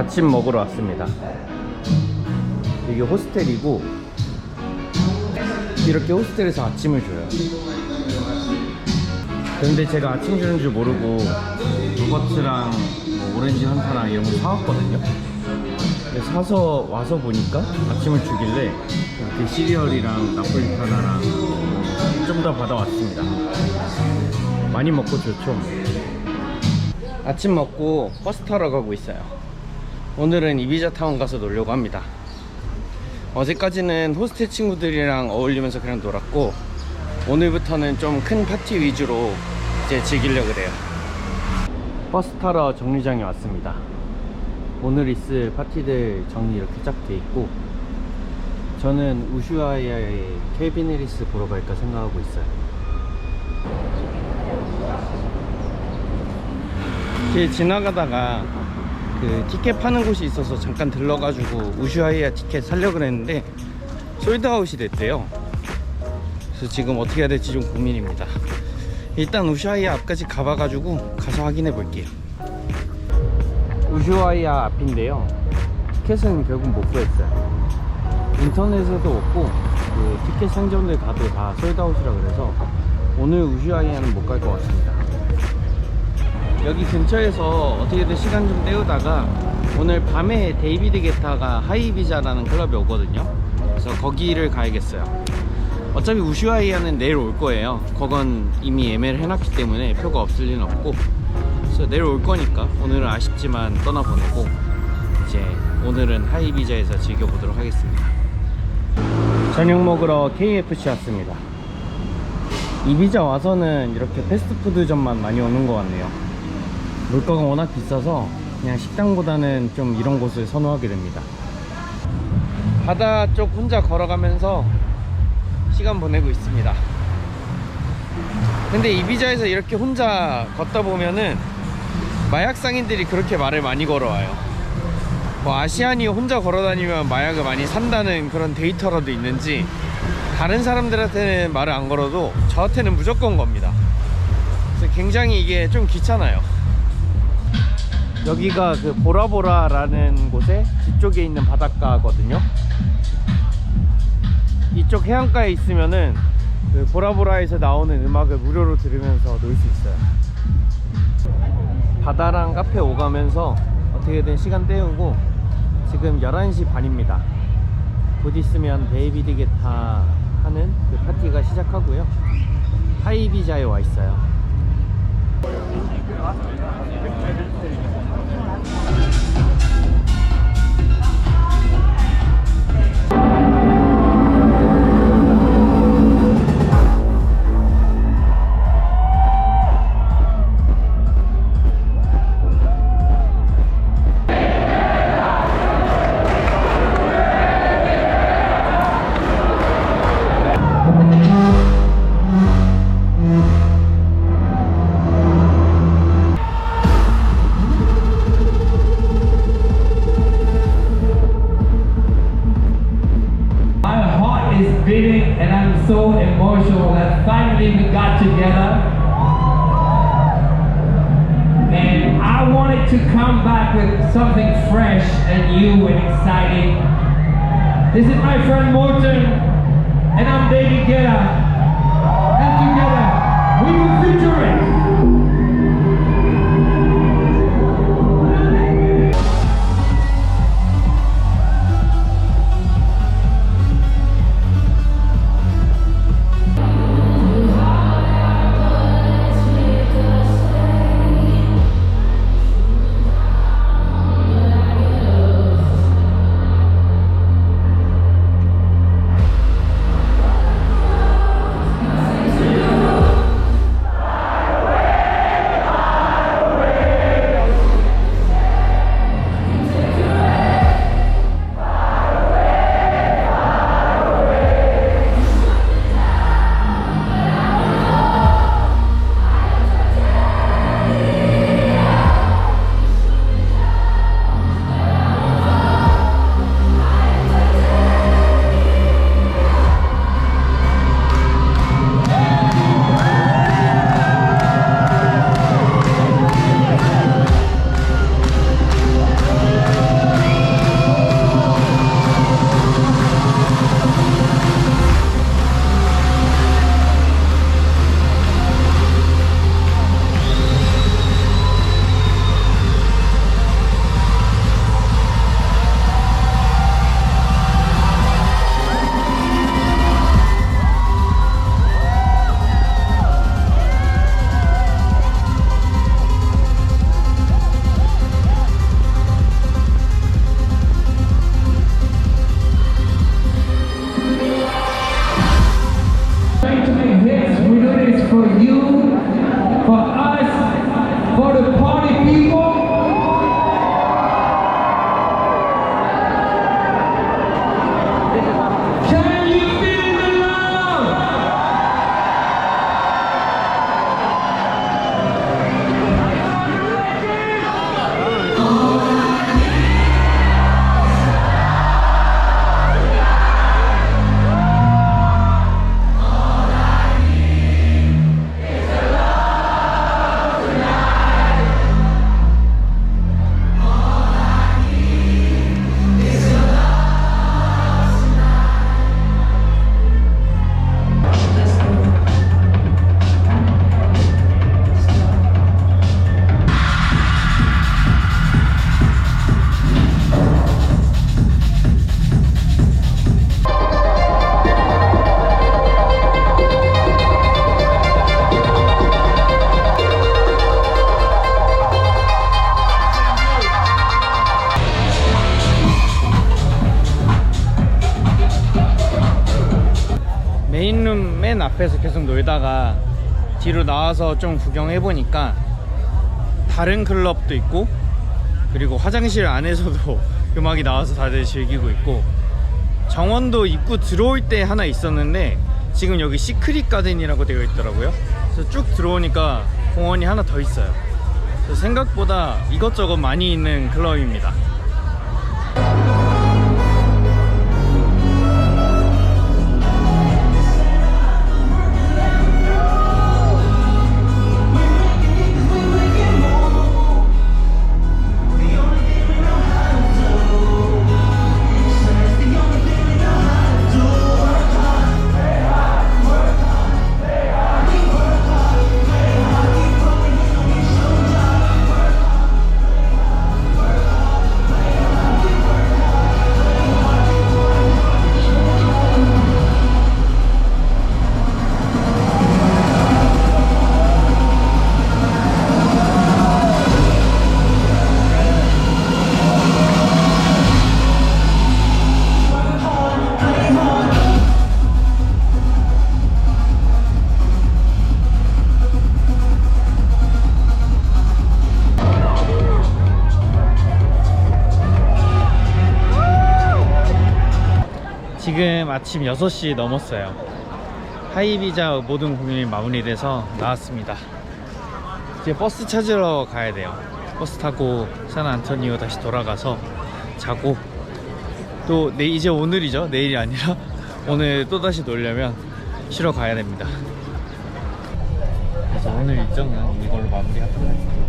아침 먹으러 왔습니다. 이게 호스텔이고 이렇게 호스텔에서 아침을 줘요. 근데 제가 아침 주는 줄 모르고 요거트랑 뭐 오렌지 한타랑 이런 거 사왔거든요. 사서 와서 보니까 아침을 주길래 이렇게 시리얼이랑 나폴리타나랑 좀 더 받아왔습니다. 많이 먹고 좋죠. 아침 먹고 버스 타러 가고 있어요. 오늘은 이비자 타운 가서 놀려고 합니다. 어제까지는 호스텔 친구들이랑 어울리면서 그냥 놀았고 오늘부터는 좀 큰 파티 위주로 이제 즐기려 그래요. 버스 타러 정류장에 왔습니다. 오늘 있을 파티들 정리 이렇게 쫙 돼 있고 저는 우슈아야의 케빈 해리스 보러 갈까 생각하고 있어요. 길 지나가다가 그 티켓 파는 곳이 있어서 잠깐 들러가지고 우슈아이아 티켓 살려고 그랬는데 솔드아웃이 됐대요. 그래서 지금 어떻게 해야 될지 좀 고민입니다. 일단 우슈아이아 앞까지 가봐가지고 가서 확인해 볼게요. 우슈아이아 앞인데요. 티켓은 결국 못 구했어요. 인터넷에도 없고 그 티켓 상점들 가도 다 솔드아웃이라 그래서 오늘 우슈아이아는 못 갈 것 같습니다. 여기 근처에서 어떻게든 시간 좀 때우다가 오늘 밤에 데이비드 게타가 하이비자라는 클럽이 오거든요. 그래서 거기를 가야겠어요. 어차피 우슈아이아는 내일 올 거예요. 그건 이미 예매를 해놨기 때문에 표가 없을 리는 없고. 그래서 내일 올 거니까 오늘은 아쉽지만 떠나보내고 이제 오늘은 하이비자에서 즐겨보도록 하겠습니다. 저녁 먹으러 KFC 왔습니다. 이비자 와서는 이렇게 패스트푸드점만 많이 오는 것 같네요. 물가가 워낙 비싸서 그냥 식당보다는 좀 이런 곳을 선호하게 됩니다. 바다 쪽 혼자 걸어가면서 시간 보내고 있습니다. 근데 이비자에서 이렇게 혼자 걷다 보면은 마약 상인들이 그렇게 말을 많이 걸어와요. 뭐 아시안이 혼자 걸어다니면 마약을 많이 산다는 그런 데이터라도 있는지 다른 사람들한테는 말을 안 걸어도 저한테는 무조건 겁니다. 그래서 굉장히 이게 좀 귀찮아요. 여기가 그 보라보라라는 곳에 뒤쪽에 있는 바닷가거든요. 이쪽 해안가에 있으면은 그 보라보라에서 나오는 음악을 무료로 들으면서 놀 수 있어요. 바다랑 카페 오가면서 어떻게든 시간 때우고 지금 11시 반입니다. 곧 있으면 데이비드 게타 하는 그 파티가 시작하고요. 하이비자에 와 있어요. Emotional that finally we got together. And I wanted to come back with something fresh and new and exciting. This is my friend Morton, and I'm David Guetta. And together, 앞에서 계속 놀다가 뒤로 나와서 좀 구경해 보니까 다른 클럽도 있고 그리고 화장실 안에서도 음악이 나와서 다들 즐기고 있고 정원도 입구 들어올 때 하나 있었는데 지금 여기 시크릿 가든이라고 되어 있더라고요. 그래서 쭉 들어오니까 공원이 하나 더 있어요. 생각보다 이것저것 많이 있는 클럽입니다. 아침 6시 넘었어요. 하이비자 모든 공연이 마무리돼서 나왔습니다. 이제 버스 찾으러 가야 돼요. 버스 타고 산안토니오 다시 돌아가서 자고. 또 내, 이제 오늘이죠. 내일이 아니라 오늘 또다시 놀려면 쉬러 가야 됩니다. 그래서 오늘 일정은 이걸로 마무리하도록 하겠습니다.